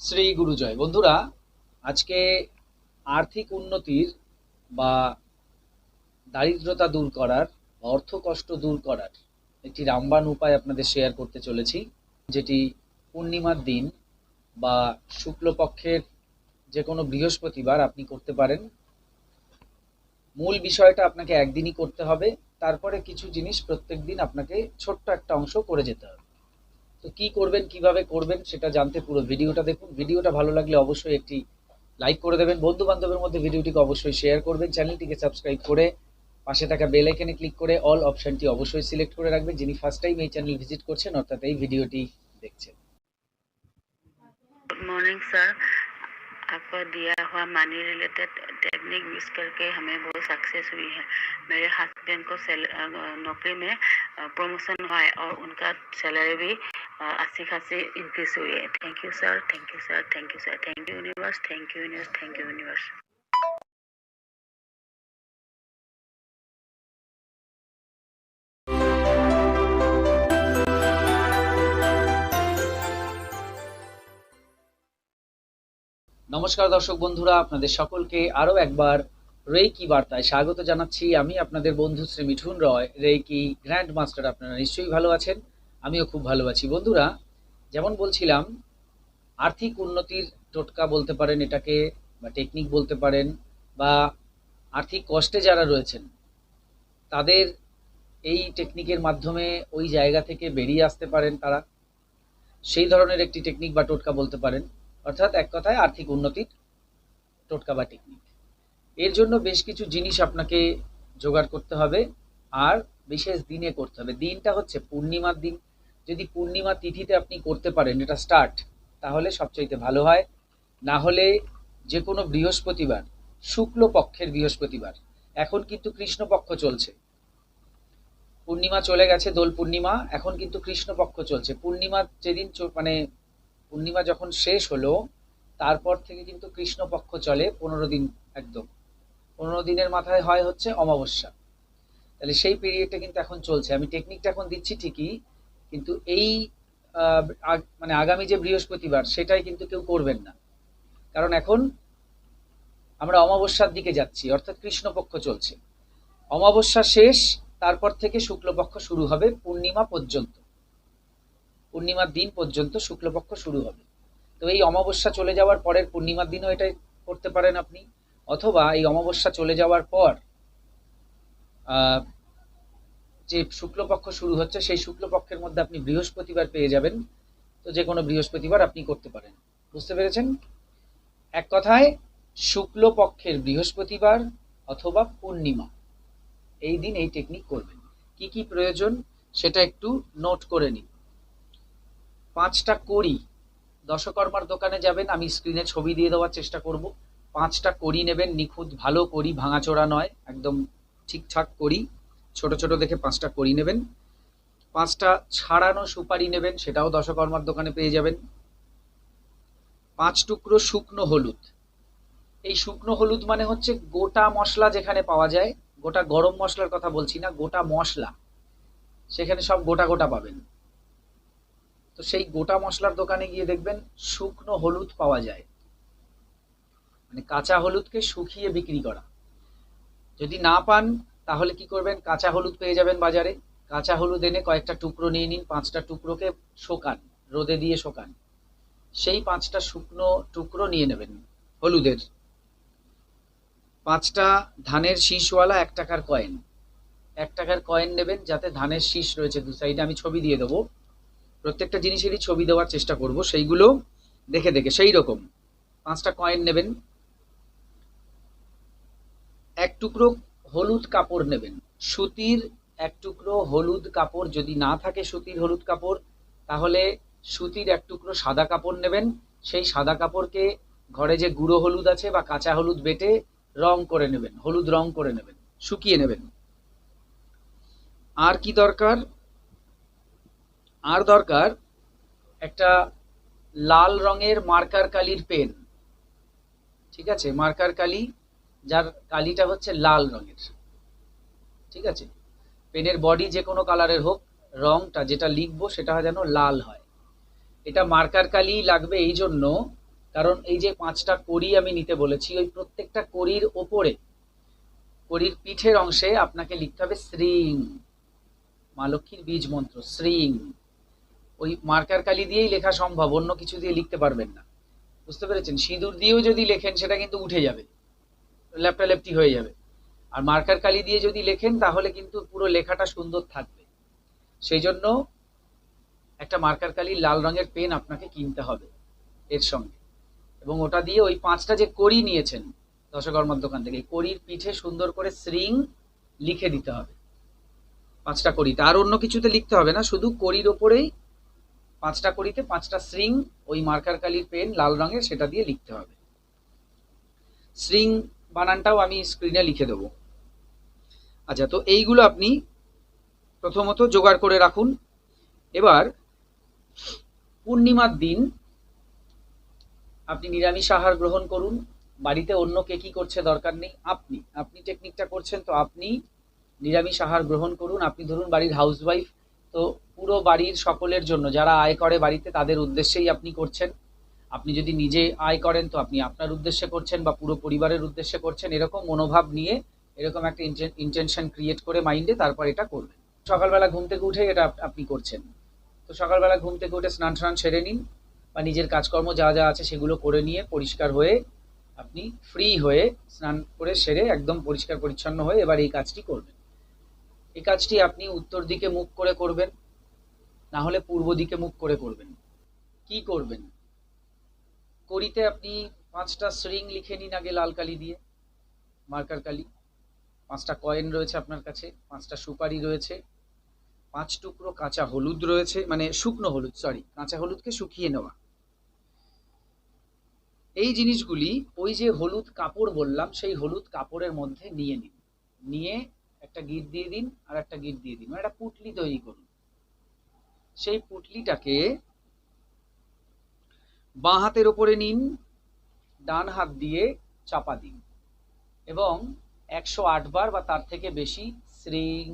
শ্রী গুরুজয় বন্ধুরা, আজকে আর্থিক উন্নতির বা দারিদ্রতা দূর করার অর্থ কষ্ট দূর করার একটি রামবান উপায় আপনাদের শেয়ার করতে চলেছি, যেটি পূর্ণিমার দিন বা শুক্লপক্ষের যে কোনো বৃহস্পতিবার আপনি করতে পারেন। মূল বিষয়টা আপনাকে একদিনই করতে হবে, তারপরে কিছু জিনিস প্রত্যেক দিন আপনাকে ছোট্ট একটা অংশ করে যেতে হবে। তো কি করবেন, কীভাবে করবেন সেটা জানতে পুরো ভিডিওটা দেখুন। ভিডিওটা ভালো লাগলে অবশ্যই একটি লাইক করে দেবেন। বন্ধু বান্ধবের মধ্যে ভিডিওটিকে অবশ্যই শেয়ার করবেন। চ্যানেলটিকে সাবস্ক্রাইব করে পাশে থাকা বেল আইকনে ক্লিক করে অল অপশানটি অবশ্যই সিলেক্ট করে রাখবেন। যিনি ফার্স্ট টাইম এই চ্যানেল ভিজিট করছেন, অর্থাৎ এই ভিডিওটি দেখছেন। গুড মর্নিং স্যার आपका दिया हुआ मनी रिलेटेड टेक्निक यूज़ करके हमें बहुत सक्सेस हुई है। मेरे हस्बैंड को नौकरी में प्रमोशन हुआ है और उनका सैलरी भी अच्छी खासी इंक्रीज हुई है। Thank you sir thank you sir thank you sir thank you universe thank you universe thank you universe নমস্কার দর্শক বন্ধুরা, আপনাদের সকলকে আরও একবার রেইকি বার্তায় স্বাগত জানাচ্ছি আমি আপনাদের বন্ধু Shri Mithun Roy, reiki grand master আপনারা নিশ্চয়ই ভালো আছেন, আমিও খুব ভালো আছি। বন্ধুরা, যেমন বলছিলাম, আর্থিক উন্নতির টোটকা বলতে পারেন এটাকে, বা টেকনিক বলতে পারেন, বা আর্থিক কষ্টে যারা রয়েছেন, তাদের এই টেকনিকের মাধ্যমে ওই জায়গা থেকে বেরিয়ে আসতে পারেন তারা। সেই ধরনের একটি টেকনিক বা টোটকা বলতে পারেন। অর্থাৎ এক কথায় আর্থিক উন্নতির টোটকা বা টেকনিক এর জন্য বেশ কিছু জিনিস আপনাকে জোগাড় করতে হবে আর বিশেষ দিনে করতে হবে। দিনটা হচ্ছে পূর্ণিমার দিন। যদি পূর্ণিমা তিথিতে আপনি করতে পারেন, এটা স্টার্ট তাহলে সবচাইতে ভালো হয়। না হলে যে কোনো বৃহস্পতিবার শুক্ল পক্ষের বৃহস্পতিবার, এখন কিন্তু কৃষ্ণপক্ষ চলছে। পূর্ণিমা চলে গেছে দোল পূর্ণিমা, এখন কিন্তু কৃষ্ণপক্ষ চলছে। পূর্ণিমা যেদিন মানে পূর্ণিমা যখন শেষ হলো, তারপর থেকে কিন্তু কৃষ্ণপক্ষ চলে পনেরো দিন একদম। পনেরো দিনের মাথায় হয় হচ্ছে অমাবস্যা। তাহলে সেই পিরিয়ডটা কিন্তু এখন চলছে। আমি টেকনিকটা এখন দিচ্ছি ঠিকই, কিন্তু এই মানে আগামী যে বৃহস্পতিবার, সেটাই কিন্তু কেউ করবেন না। কারণ এখন আমরা অমাবস্যার দিকে যাচ্ছি, অর্থাৎ কৃষ্ণপক্ষ চলছে। অমাবস্যা শেষ, তারপর থেকে শুক্লপক্ষ শুরু হবে পূর্ণিমা পর্যন্ত। পূর্ণিমার দিন পর্যন্ত শুক্লপক্ষ শুরু হবে। তো এই অমাবস্যা চলে যাওয়ার পরের পূর্ণিমার দিনও এটা করতে পারেন আপনি। অথবা এই অমাবস্যা চলে যাওয়ার পর যে শুক্লপক্ষ শুরু হচ্ছে, সেই শুক্লপক্ষের মধ্যে আপনি বৃহস্পতিবার পেয়ে যাবেন। তো যে কোনো বৃহস্পতিবার আপনি করতে পারেন। বুঝতে পেরেছেন? এক কথায়, শুক্লপক্ষের বৃহস্পতিবার অথবা পূর্ণিমা, এই দিন এই টেকনিক করবেন। কি কি প্রয়োজন সেটা একটু নোট করে নিন। পাঁচটা কড়ি, দশকর্মার দোকানে যাবেন, আমি স্ক্রিনে ছবি দিয়ে দেওয়ার চেষ্টা করব। পাঁচটা কড়ি নেবেন, নিখুঁত ভালো করি ভাঙাচোরা নয়, একদম ঠিকঠাক করি ছোট ছোট দেখে পাঁচটা করি নেবেন। পাঁচটা ছাড়ানো সুপারি নেবেন, সেটাও দশকর্মার দোকানে পেয়ে যাবেন। পাঁচ টুকরো শুকনো হলুদ। এই শুকনো হলুদ মানে হচ্ছে গোটা মশলা যেখানে পাওয়া যায়, গোটা গরম মশলার কথা বলছি না, গোটা মশলা। সেখানে সব গোটা গোটা পাবেন। তো সেই গোটা মশলার দোকানে গিয়ে দেখবেন শুকনো হলুদ পাওয়া যায়। মানে কাঁচা হলুদকে শুকিয়ে বিক্রি করা। যদি না পান, তাহলে কি করবেন? কাঁচা হলুদ পেয়ে যাবেন বাজারে। কাঁচা হলুদ এনে কয়েকটা টুকরো নিয়ে নিন, পাঁচটা টুকরোকে শোকান, রোদে দিয়ে শোকান। সেই পাঁচটা শুকনো টুকরো নিয়ে নেবেন হলুদের। পাঁচটা ধানের শীষওয়ালা এক টাকার কয়েন। এক টাকার কয়েন নেবেন যাতে ধানের শীষ রয়েছে দু সাইডে। আমি ছবি দিয়ে দেবো। প্রত্যেকটা জিনিসেরই ছবি দেওয়ার চেষ্টা করব, সেইগুলো দেখে দেখে, সেই রকম। পাঁচটা কয়েন নেবেন। এক টুকরো হলুদ কাপড় নেবেন। সুতির এক টুকরো হলুদ কাপড় যদি না থাকে সুতির হলুদ কাপড়, তাহলে সুতির এক টুকরো সাদা কাপড় নেবেন। সেই সাদা কাপড়কে ঘরে যে গুঁড়ো হলুদ আছে বা কাঁচা হলুদ বেটে রং করে নেবেন, হলুদ রং করে নেবেন, শুকিয়ে নেবেন। আর কি দরকার? আর দরকার একটা লাল রঙের মার্কার কালির পেন। ঠিক আছে? মার্কার কালি, যার কালিটা হচ্ছে লাল রঙের। ঠিক আছে? পেনের বডি যে কোনো কালারের হোক, রংটা যেটা লিখব সেটা যেন লাল হয়। এটা মার্কার কালি লাগবে এই জন্য, কারণ এই যে পাঁচটা কড়ি আমি নিতে বলেছি, ওই প্রত্যেকটা কড়ির ওপরে, কড়ির পিঠের অংশে আপনাকে লিখতে হবে শ্রিং। মা লক্ষ্মীর বীজ মন্ত্র, শ্রিং। ওই মার্কার কালি দিয়েই লেখা সম্ভব, অন্য কিছু দিয়ে লিখতে পারবেন না। বুঝতে পেরেছেন? সিঁদুর দিয়েও যদি লেখেন, সেটা কিন্তু উঠে যাবে। ল্যাপটালেপটি হয়ে যাবে। আর মার্কার কালি দিয়ে যদি লেখেন, তাহলে কিন্তু পুরো লেখাটা সুন্দর থাকবে। সেই জন্য একটা মার্কার কালি লাল রঙের পেন আপনাকে কিনতে হবে এর সঙ্গে। এবং ওটা দিয়ে ওই পাঁচটা যে কড়ি নিয়েছেন দশকর্মার দোকান থেকে কড়ির পিঠে সুন্দর করে শ্রিং লিখে দিতে হবে। পাঁচটা কড়িতে। আর অন্য কিছুতে লিখতে হবে না, শুধু কড়ির ওপরেই পাঁচটা কড়িতে পাঁচটা শ্রিং ওই মার্কার কালির পেন লাল রঙের সেটা দিয়ে লিখতে হবে। শ্রিং বানানটাও আমি স্ক্রিনে লিখে দেবো। আচ্ছা তো এইগুলো আপনি প্রথমত জোগাড় করে রাখুন। এবার পূর্ণিমার দিন আপনি নিরামিষ আহার গ্রহণ করুন। বাড়িতে অন্য কে কি করছে দরকার নেই। আপনি আপনি টেকনিকটা করছেন তো আপনি নিরামিষ আহার গ্রহণ করুন। আপনি ধরুন বাড়ির হাউসওয়াইফ তো পুরো বাড়ির সকলের জন্য, যারা আয় করে বাড়িতে, তাদের উদ্দেশ্যেই আপনি করছেন। আপনি যদি নিজে আয় করেন, তো আপনি আপনার উদ্দেশ্যে করছেন বা পুরো পরিবারের উদ্দেশ্যে করছেন, এরকম মনোভাব নিয়ে, এরকম একটা ইন্টেনশন ক্রিয়েট করে মাইন্ডে তারপর এটা করবেন। সকালবেলা ঘুম থেকে উঠে এটা আপনি করছেন। তো সকালবেলা ঘুম থেকে উঠে স্নান স্নান সেরে নিন বা নিজের কাজকর্ম যা যা আছে সেগুলো করে নিয়ে পরিষ্কার হয়ে, আপনি ফ্রি হয়ে স্নান করে সেরে একদম পরিষ্কার পরিচ্ছন্ন হয়ে এবার এই কাজটি করবেন। এই কাজটি আপনি উত্তর দিকে মুখ করে করবেন, না হলে পূর্ব দিকে মুখ করে করবেন। কি করবেন? করিতে আপনি পাঁচটা স্ট্রিং লিখে নিন আগে লাল কালি দিয়ে, মার্কার কালি। পাঁচটা কয়েন রয়েছে আপনার কাছে, পাঁচটা সুপারি রয়েছে, পাঁচ টুকরো কাঁচা হলুদ রয়েছে মানে শুকনো হলুদ সরি কাঁচা হলুদকে শুকিয়ে নেওয়া। এই জিনিসগুলি ওই যে হলুদ কাপড় বললাম, সেই হলুদ কাপড়ের মধ্যে নিয়ে নিন। নিয়ে একটা গিট দিয়ে দিন আর একটা গিট দিয়ে দিন। মানে একটা পুটলি তৈরি করুন। সেই পুটলিটাকে বাঁ হাতের ওপরে নিন, ডান হাত দিয়ে চাপা দিন এবং একশো আট বার বা তার থেকে বেশি শ্রিং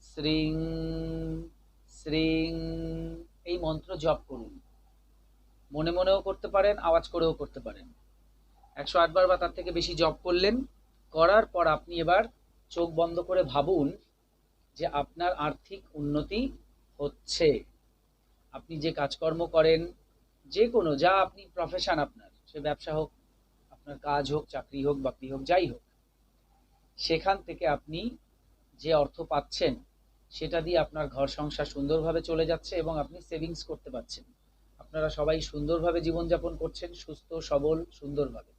শ্রিং শ্রিং এই মন্ত্র জপ করুন। মনে মনেও করতে পারেন, আওয়াজ করেও করতে পারেন। একশো আট বার বা তার থেকে বেশি জপ করলেন, করার পর আপনি এবার চোখ বন্ধ করে ভাবুন যে আপনার আর্থিক উন্নতি হচ্ছে। আপনি যে কাজকর্ম করেন, যে কোনো, যা আপনি প্রফেশন আপনার, সে ব্যবসা হোক, আপনার কাজ হোক, চাকরি হোক, বাকরি হোক, যাই হোক। সেখান থেকে আপনি যে অর্থ পাচ্ছেন, সেটা দিয়ে আপনার ঘর সংসার সুন্দরভাবে চলে যাচ্ছে এবং আপনি সেভিংস করতে পারছেন। আপনারা সবাই সুন্দরভাবে জীবনযাপন করছেন, সুস্থ, সবল, সুন্দরভাবে।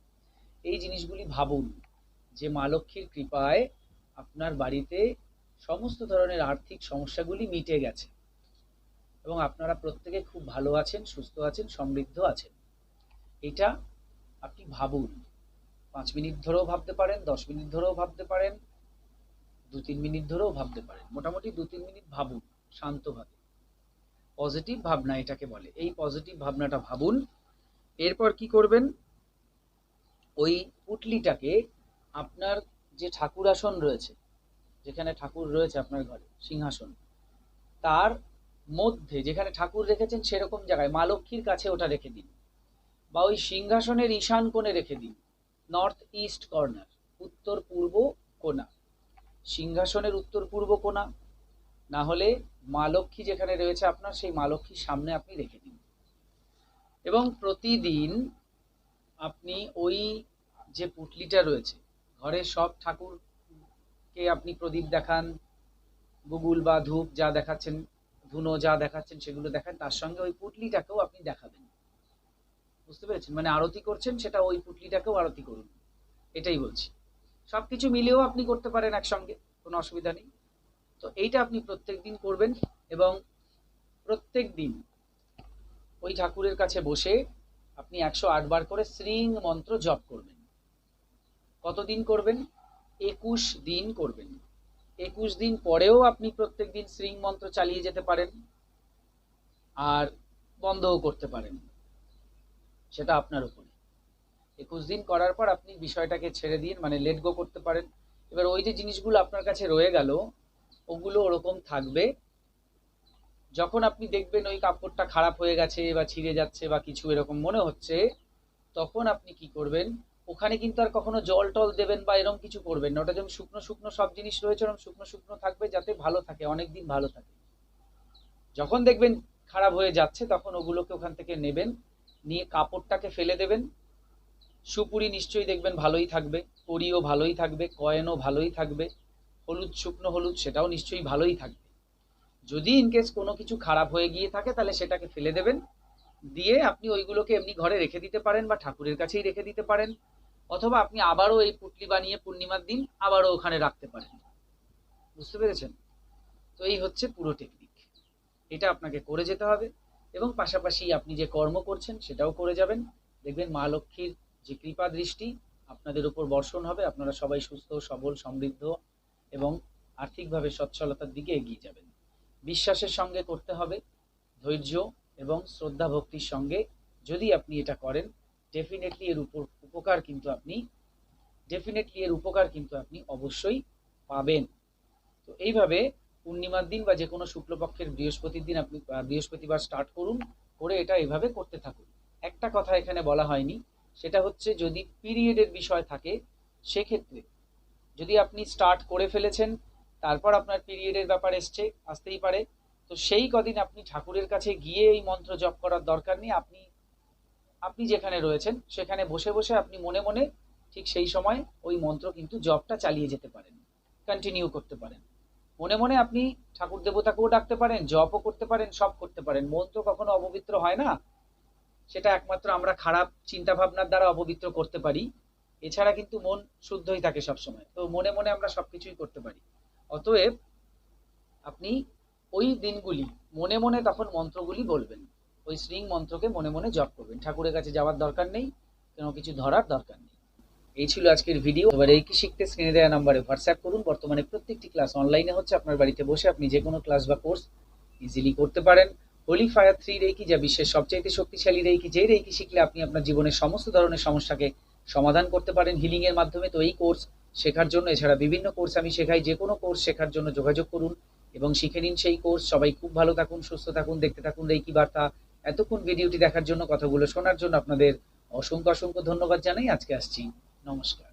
এই জিনিসগুলি ভাবুন যে মা লক্ষ্মীর কৃপায় আপনার বাড়িতে সমস্ত ধরনের আর্থিক সমস্যাগুলি মিটে গেছে। এবং আপনারা প্রত্যেকে খুব ভালো আছেন, সুস্থ আছেন, সমৃদ্ধ আছেন। এটা আপনি ভাবুন। পাঁচ মিনিট ধরেও ভাবতে পারেন, দশ মিনিট ধরেও ভাবতে পারেন, দু তিন মিনিট ধরেও ভাবতে পারেন। মোটামুটি দু তিন মিনিট ভাবুন, শান্তভাবে। পজিটিভ ভাবনা এটাকে বলে। এই পজিটিভ ভাবনাটা ভাবুন। এরপর কি করবেন? ওই পুটলিটাকে আপনার যে ঠাকুর আসন রয়েছে, যেখানে ঠাকুর রয়েছে আপনার ঘরে, সিংহাসন, তার মধ্যে যেখানে ঠাকুর রেখেছেন সেরকম জায়গায়, মা লক্ষ্মীর কাছে ওটা রেখে দিন বা ওই সিংহাসনের ঈশান কোণে রেখে দিন, নর্থ ইস্ট কর্নার, উত্তর পূর্ব কোণা, সিংহাসনের উত্তর পূর্ব কোণা, না হলে মা লক্ষ্মী যেখানে রয়েছে আপনার, সেই মা লক্ষ্মীর সামনে আপনি রেখে দিন। এবং প্রতিদিন আপনি ওই যে পুটলিটা রয়েছে ঘরের সব ঠাকুরকে আপনি প্রদীপ দেখান, গুগুল বা ধূপ যা দেখাচ্ছেন, ধুনো যা দেখাচ্ছেন সেগুলো দেখান, তার সঙ্গে ওই পুটলিটাকেও আপনি দেখাবেন। বুঝতে পেরেছেন? মানে আরতি করছেন, সেটা ওই পুটলিটাকেও আরতি করুন। এটাই বলছি। সব কিছু মিলেও আপনি করতে পারেন একসঙ্গে, কোনো অসুবিধা নেই। তো এইটা আপনি প্রত্যেক দিন করবেন এবং প্রত্যেক দিন ওই ঠাকুরের কাছে বসে আপনি একশো আট বার করে শ্রীং মন্ত্র জপ করবেন। কতদিন করবেন? একুশ দিন করবেন। একুশ দিন পরেও আপনি প্রত্যেক দিন শ্রীং মন্ত্র চালিয়ে যেতে পারেন আর বন্ধও করতে পারেন। সেটা আপনার উপরে। একুশ দিন করার পর আপনি বিষয়টাকে ছেড়ে দিন মানে লেট গো করতে পারেন। এবার ওই যে জিনিসগুলো আপনার কাছে রয়ে গেল, ওগুলো ওরকম থাকবে। যখন আপনি দেখবেন ওই কাপড়টা খারাপ হয়ে গেছে বা ছিঁড়ে যাচ্ছে বা কিছু এরকম মনে হচ্ছে, তখন আপনি কি করবেন? ওখানে কিন্তু আর কখনো জল টল দেবেন বা এরকম কিছু করবেন না। ওটা যেমন শুকনো শুকনো সব জিনিস রয়েছে ওরকম শুকনো শুকনো থাকবে যাতে ভালো থাকে অনেক দিন ভালো থাকে। যখন দেখবেন খারাপ হয়ে যাচ্ছে, তখন ওগুলোকে ওখান থেকে নেবেন, নিয়ে কাপড়টাকে ফেলে দেবেন। সুপুরি নিশ্চয়ই দেখবেন ভালোই থাকবে কড়িও ভালোই থাকবে, কয়েনও ভালোই থাকবে, হলুদ শুকনো হলুদ সেটাও নিশ্চয়ই ভালোই থাকবে। যদি ইনকেস কোনো কিছু খারাপ হয়ে গিয়ে থাকে, তাহলে সেটাকে ফেলে দেবেন। দিয়ে আপনি ওইগুলোকে এমনি ঘরে রেখে দিতে পারেন বা ঠাকুরের কাছেই রেখে দিতে পারেন। অথবা আপনি আবারও এই পুটলি বানিয়ে পূর্ণিমার দিন আবারও ওখানে রাখতে পারেন। বুঝতে পেরেছেন? তো এই হচ্ছে পুরো টেকনিক এটা আপনাকে করে যেতে হবে এবং পাশাপাশি আপনি যে কর্ম করছেন সেটাও করে যাবেন। দেখবেন মা লক্ষ্মীর যে কৃপা দৃষ্টি আপনাদের উপর বর্ষণ হবে, আপনারা সবাই সুস্থ, সবল, সমৃদ্ধ এবং আর্থিকভাবে সচ্ছলতার দিকে এগিয়ে যাবেন। বিশ্বাসের সঙ্গে করতে হবে, ধৈর্য এবং শ্রদ্ধা ভক্তির সঙ্গে যদি আপনি এটা করেন ডেফিনেটলি এর উপর উপকার কিন্তু আপনি ডেফিনেটলি এর উপকার কিন্তু আপনি অবশ্যই পাবেন। তো এইভাবে পূর্ণিমার দিন বা যে কোনো শুক্লপক্ষের বৃহস্পতির দিন আপনি বৃহস্পতিবার স্টার্ট করুন, করে এটা এভাবে করতে থাকুন। একটা কথা এখানে বলা হয়নি, সেটা হচ্ছে যদি পিরিয়ডের বিষয় থাকে, সেক্ষেত্রে যদি আপনি স্টার্ট করে ফেলেছেন, তারপর আপনার পিরিয়ডের ব্যাপার এসছে, আসতেই পারে। তো সেই কদিন আপনি ঠাকুরের কাছে গিয়ে এই মন্ত্র জপ করার দরকার নেই, আপনি আপনি যেখানে রয়েছেন, সেখানে বসে বসে আপনি মনে মনে ঠিক সেই সময় ওই মন্ত্র কিন্তু জপটা চালিয়ে যেতে পারেন কন্টিনিউ করতে পারেন। মনে মনে আপনি ঠাকুর দেবতাকেও ডাকতে পারেন, জপও করতে পারেন, সব করতে পারেন। মন তো কখনো অপবিত্র হয় না। সেটা একমাত্র আমরা খারাপ চিন্তা ভাবনার দ্বারা অপবিত্র করতে পারি। এছাড়া কিন্তু মন শুদ্ধই থাকে সবসময়। তো মনে মনে আমরা সবকিছুই করতে পারি। অতএব আপনি ওই দিনগুলি মনে মনে তখন মন্ত্রগুলি বলবেন। ওই শ্রীং মন্ত্রকে মনে মনে জপ করবেন। ঠাকুরের কাছে যাওয়ার দরকার নেই, কোনো কিছু ধরার দরকার নেই। এই ছিল আজকের ভিডিও এবার এই কি শিখতে, স্ক্রিনে দেওয়া নাম্বারে হোয়াটসঅ্যাপ করুন। বর্তমানে প্রত্যেকটি ক্লাস অনলাইনে হচ্ছে। আপনার বাড়িতে বসে আপনি যে কোনো ক্লাস বা কোর্স ইজিলি করতে পারেন। হোলি ফায়ার থ্রি রেকি যা বিশ্বের সবচাইতে শক্তিশালী রেকি যে রেকি শিখলে আপনি আপনার জীবনের সমস্ত ধরনের সমস্যাকে সমাধান করতে পারেন হিলিং এর মাধ্যমে। তো এই কোর্স শেখার জন্য, এছাড়া বিভিন্ন কোর্স আমি শেখাই। যে কোনো কোর্স শেখার জন্য যোগাযোগ করুন এবং শিখে নিন সেই কোর্স সবাই খুব ভালো থাকুন, সুস্থ থাকুন, দেখতে থাকুন রেকি বার্তা। এতক্ষণ ভিডিওটি দেখার জন্য কথাগুলো শোনার জন্য আপনাদের অসংখ্য অসংখ্য ধন্যবাদ জানাই। আজকে আসছি। নমস্কার।